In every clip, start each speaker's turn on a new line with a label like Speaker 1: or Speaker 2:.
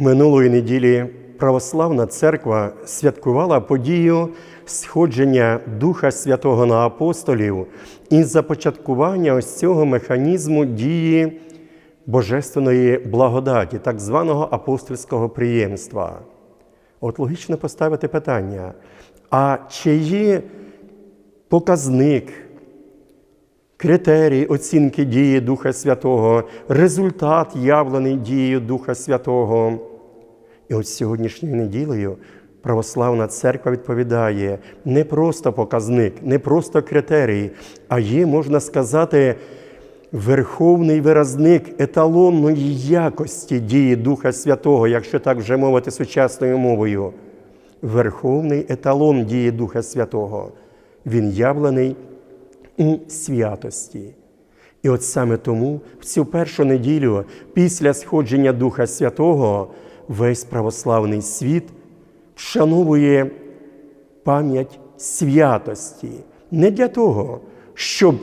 Speaker 1: Минулої неділі Православна церква святкувала подію сходження Духа Святого на апостолів і започаткування ось цього механізму дії божественної благодаті, так званого апостольського приємства. От логічно поставити питання: а чи є показник, критерій оцінки дії Духа Святого, результат явлений дією Духа Святого? І от сьогоднішньою неділею православна церква відповідає не просто показник, не просто критерій, а є, можна сказати, верховний виразник еталонної якості дії Духа Святого, якщо так вже мовити сучасною мовою. Верховний еталон дії Духа Святого. Він явлений у святості. І от саме тому в цю першу неділю після сходження Духа Святого весь православний світ вшановує пам'ять святості. Не для того, щоб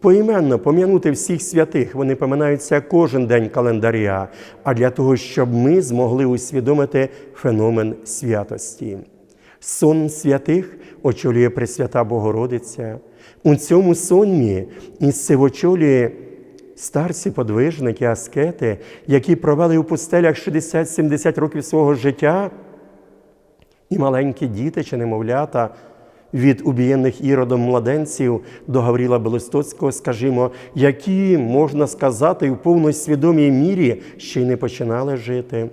Speaker 1: поіменно пом'янути всіх святих, вони поминаються кожен день календаря, а для того, щоб ми змогли усвідомити феномен святості. Сон святих очолює Пресвята Богородиця. У цьому сонмі і сивочолює старці подвижники, аскети, які провели у пустелях 60-70 років свого життя, і маленькі діти чи немовлята від убієнних іродом младенців до Гавріла Белостоцького, скажімо, які, можна сказати, в повній свідомій мірі ще й не починали жити.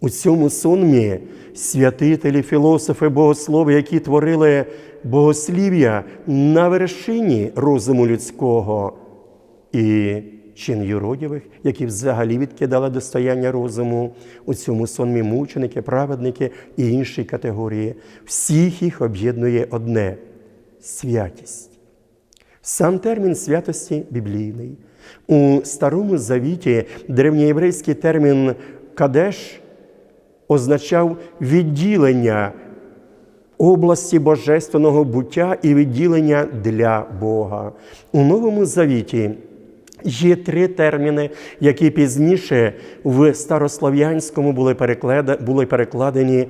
Speaker 1: У цьому сонмі святителі, філософи, богослови, які творили богослів'я на вершині розуму людського, і чин юродівих, які взагалі відкидали достояння розуму, у цьому сонмі мученики, праведники і інші категорії. Всіх їх об'єднує одне святість. Сам термін святості біблійний. У Старому Завіті древньоєврейський термін кадеш означав відділення області божественного буття і відділення для Бога. У Новому Завіті є три терміни, які пізніше в старослов'янському були, перекладені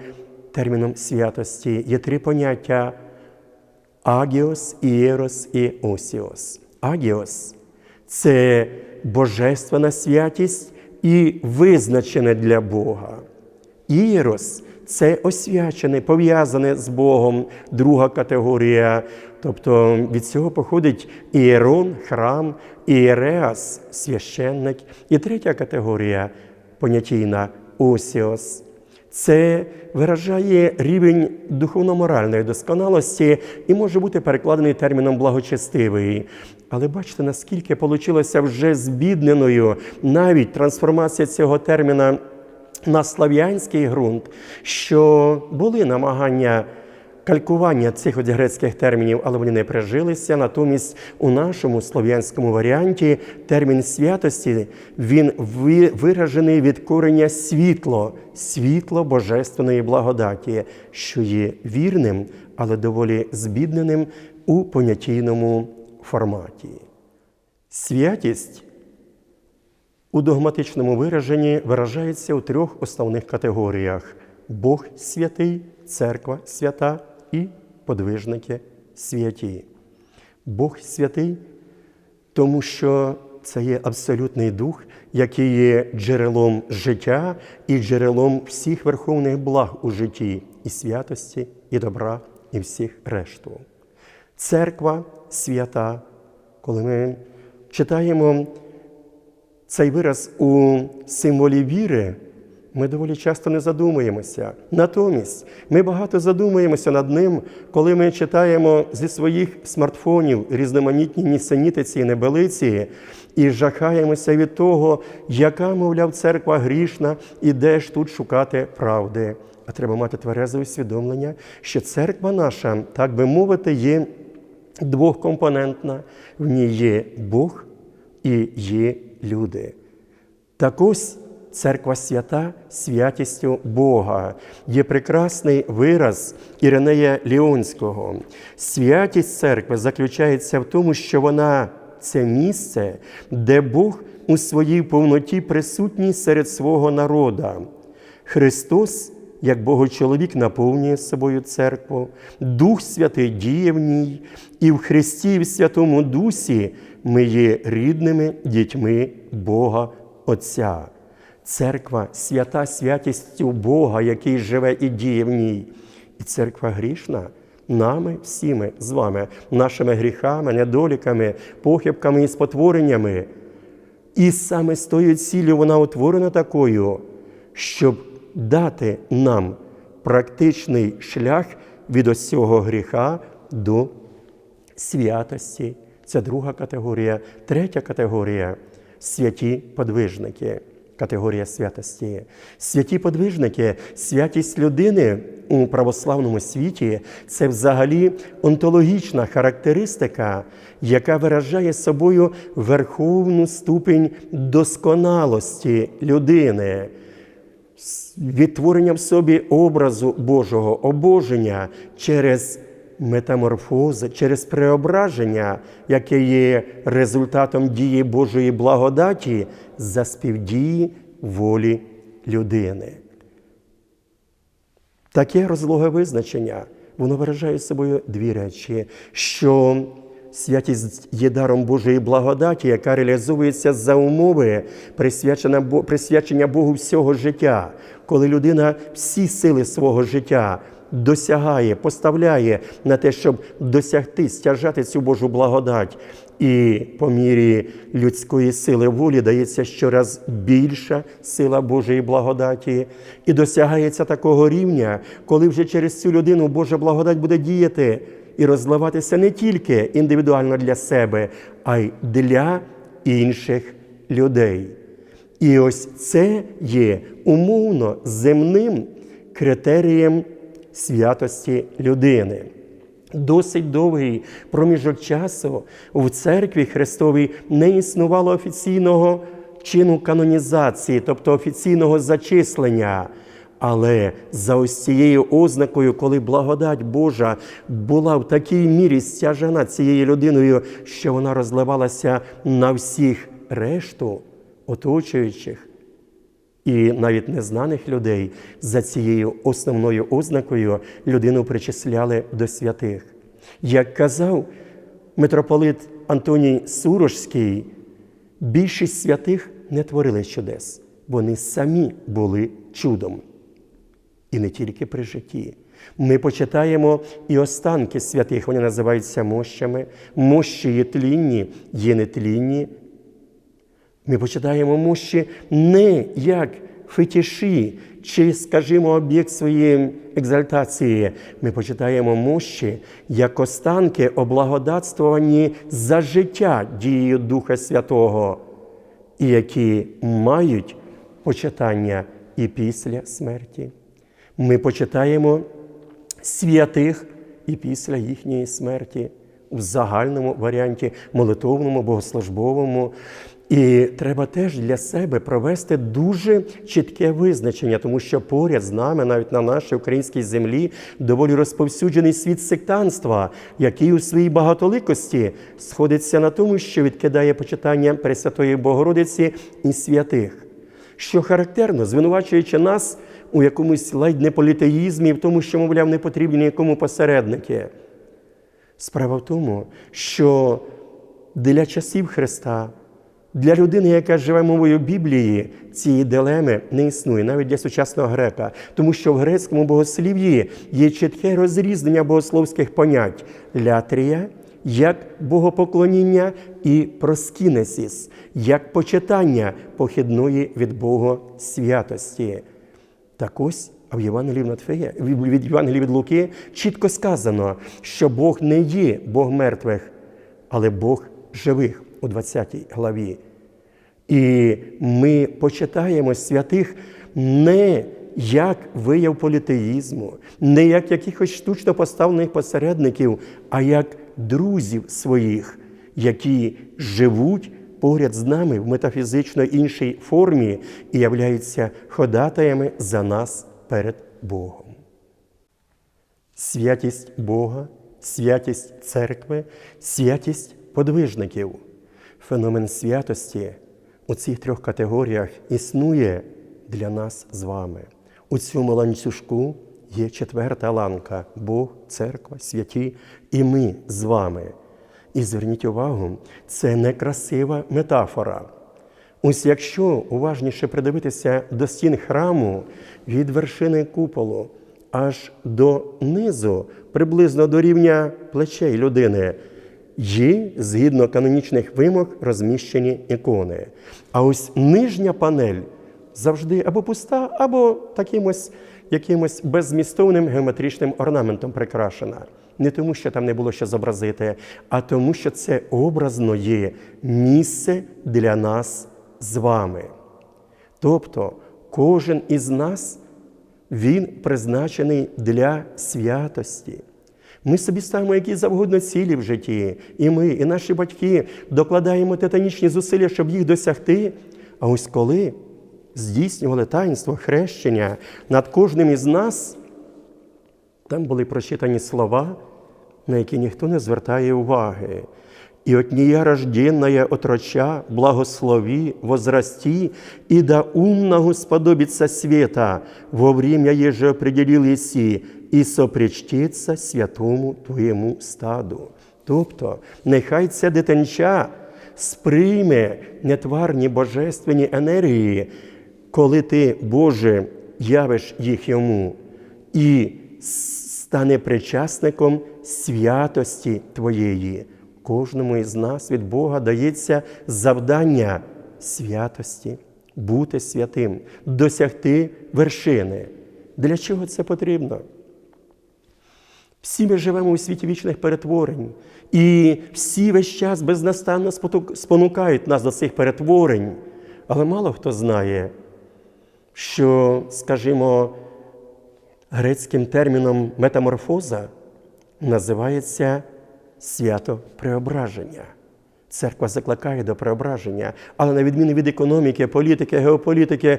Speaker 1: терміном святості. Є три поняття агіос, ієрос і осіос. Агіос це божественна святість і визначене для Бога. Ієрос це освячене, пов'язане з Богом, друга категорія. Тобто від цього походить ієрон, храм, ієреас священник. І третя категорія понятійна осіос. Це виражає рівень духовно-моральної досконалості і може бути перекладений терміном благочестивий. Але бачите, наскільки вийшло вже збідненою навіть трансформація цього терміна на слав'янський ґрунт, що були намагання калькування цих от грецьких термінів, але вони не прижилися. Натомість у нашому слов'янському варіанті термін святості він виражений від корення світло, світло божественної благодаті, що є вірним, але доволі збідненим у понятійному форматі. Святість у догматичному вираженні виражається у трьох основних категоріях: Бог святий, церква свята і подвижники святі. Бог святий, тому що це є абсолютний дух, який є джерелом життя і джерелом всіх верховних благ у житті, і святості, і добра, і всіх решту. Церква свята, коли ми читаємо цей вираз у символі віри, ми доволі часто не задумуємося. Натомість ми багато задумуємося над ним, коли ми читаємо зі своїх смартфонів різноманітні нісенітиці і небелиці, і жахаємося від того, яка, мовляв, церква грішна, і де ж тут шукати правди. А треба мати тверезе усвідомлення, що церква наша, так би мовити, є двохкомпонентна. В ній є Бог і є люди. Так ось церква свята святістю Бога є прекрасний вираз Іринея Ліонського. Святість церкви заключається в тому, що вона це місце, де Бог у своїй повноті присутній серед свого народа. Христос, як Богочоловік, наповнює собою церкву, Дух Святий діє в ній, і в Христі, і в Святому Дусі ми є рідними дітьми Бога Отця. Церква свята святістю Бога, який живе і діє в ній. І церква грішна нами, всіми з вами, нашими гріхами, недоліками, похибками і спотвореннями. І саме з тою ціллю вона утворена такою, щоб дати нам практичний шлях від ось цього гріха до святості. Це друга категорія. Третя категорія святі подвижники. Категорія святості. Святі подвижники, святість людини у православному світі це взагалі онтологічна характеристика, яка виражає собою верховну ступінь досконалості людини, відтворення в собі образу Божого обоження через метаморфози, через преображення, яке є результатом дії Божої благодаті за співдії волі людини. Таке розлоге визначення, воно виражає собою дві речі, що святість є даром Божої благодаті, яка реалізовується за умови присвячення Богу всього життя, коли людина всі сили свого життя досягає, поставляє на те, щоб досягти, стяжати цю Божу благодать. І по мірі людської сили волі дається щораз більша сила Божої благодаті, і досягається такого рівня, коли вже через цю людину Божа благодать буде діяти і розливатися не тільки індивідуально для себе, а й для інших людей. І ось це є умовно земним критерієм святості людини. Досить довгий проміжок часу в церкві Христовій не існувало офіційного чину канонізації, тобто офіційного зачислення. Але за ось цією ознакою, коли благодать Божа була в такій мірі стяжена цією людиною, що вона розливалася на всіх решту оточуючих, і навіть незнаних людей за цією основною ознакою людину причисляли до святих. Як казав митрополит Антоній Сурожський, більшість святих не творили чудес, вони самі були чудом. І не тільки при житті. Ми почитаємо і останки святих, вони називаються мощами. Мощі є тлінні, є нетлінні, ми почитаємо мощі не як фетіші, чи, скажімо, об'єкт своєї екзальтації. Ми почитаємо мощі як останки облагодатствовані за життя дією Духа Святого, і які мають почитання і після смерті. Ми почитаємо святих і після їхньої смерті в загальному варіанті, молитовному, богослужбовому. І треба теж для себе провести дуже чітке визначення, тому що поряд з нами, навіть на нашій українській землі, доволі розповсюджений світ сектанства, який у своїй багатоликості сходиться на тому, що відкидає почитання Пресвятої Богородиці і святих, що характерно, звинувачуючи нас у якомусь ледь не політеїзмі, в тому, що, мовляв, не потрібні нікому посередники. Справа в тому, що для часів Христа. Для людини, яка живе мовою Біблії, цієї дилеми не існує, навіть для сучасного грека, тому що в грецькому богослів'ї є чітке розрізнення богословських понять лятрія як богопоклоніння і проскінесіс, як почитання похідної від Бога святості. Так ось в Євангелії Матфея, від Євангелії від Луки чітко сказано, що Бог не є Бог мертвих, але Бог живих у 20 главі. І ми почитаємо святих не як вияв політеїзму, не як якихось штучно поставлених посередників, а як друзів своїх, які живуть поряд з нами в метафізично іншій формі і являються ходатаями за нас перед Богом. Святість Бога, святість церкви, святість подвижників. Феномен святості у цих трьох категоріях існує для нас з вами. У цьому ланцюжку є четверта ланка Бог, церква, святі і ми з вами. І зверніть увагу, це не красива метафора. Ось якщо уважніше придивитися до стін храму від вершини куполу аж до низу, приблизно до рівня плечей людини, є, згідно канонічних вимог, розміщені ікони. А ось нижня панель завжди або пуста, або такимось якимось беззмістовним геометричним орнаментом прикрашена. Не тому, що там не було що зобразити, а тому, що це образно є місце для нас з вами. Тобто кожен із нас він призначений для святості. Ми собі ставимо які завгодно цілі в житті, і ми, і наші батьки докладаємо титанічні зусилля, щоб їх досягти. А ось коли здійснювали таїнство хрещення над кожним із нас, там були прочитані слова, на які ніхто не звертає уваги. «И от нея рожденная отроча, благослови, возрасти, и да умного сподобится света, во время еже определил еси, і сопричтиться святому Твоєму стаду. Тобто, нехай ця дитинча сприйме нетварні божественні енергії, коли ти, Боже, явиш їх йому, і стане причасником святості Твоєї. Кожному із нас від Бога дається завдання святості, бути святим, досягти вершини. Для чого це потрібно? Всі ми живемо у світі вічних перетворень, і всі весь час безнастанно спонукають нас до цих перетворень. Але мало хто знає, що, скажімо, грецьким терміном метаморфоза називається свято преображення. Церква закликає до преображення, але на відміну від економіки, політики, геополітики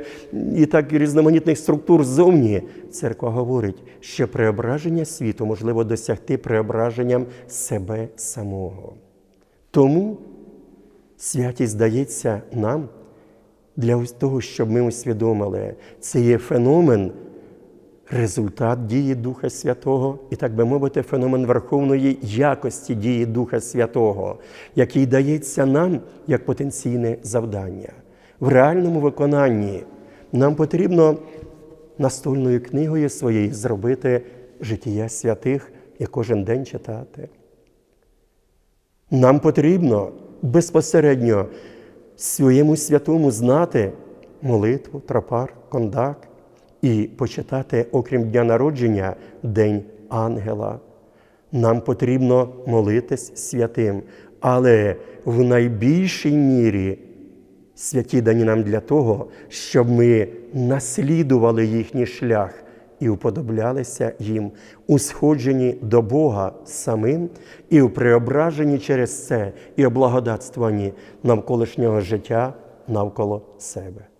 Speaker 1: і так різноманітних структур ззовні, церква говорить, що преображення світу можливо досягти преображенням себе самого. Тому святість здається нам для того, щоб ми усвідомили, це є феномен результат дії Духа Святого, і, так би мовити, феномен верховної якості дії Духа Святого, який дається нам як потенційне завдання. В реальному виконанні нам потрібно настольною книгою своєю зробити життя святих і кожен день читати. Нам потрібно безпосередньо своєму святому знати молитву, тропар, кондак і почитати, окрім дня народження, День ангела. Нам потрібно молитись святим, але в найбільшій мірі святі дані нам для того, щоб ми наслідували їхній шлях і уподоблялися їм у сходженні до Бога самим і у преображенні через це і облагодатствуванні навколишнього життя навколо себе.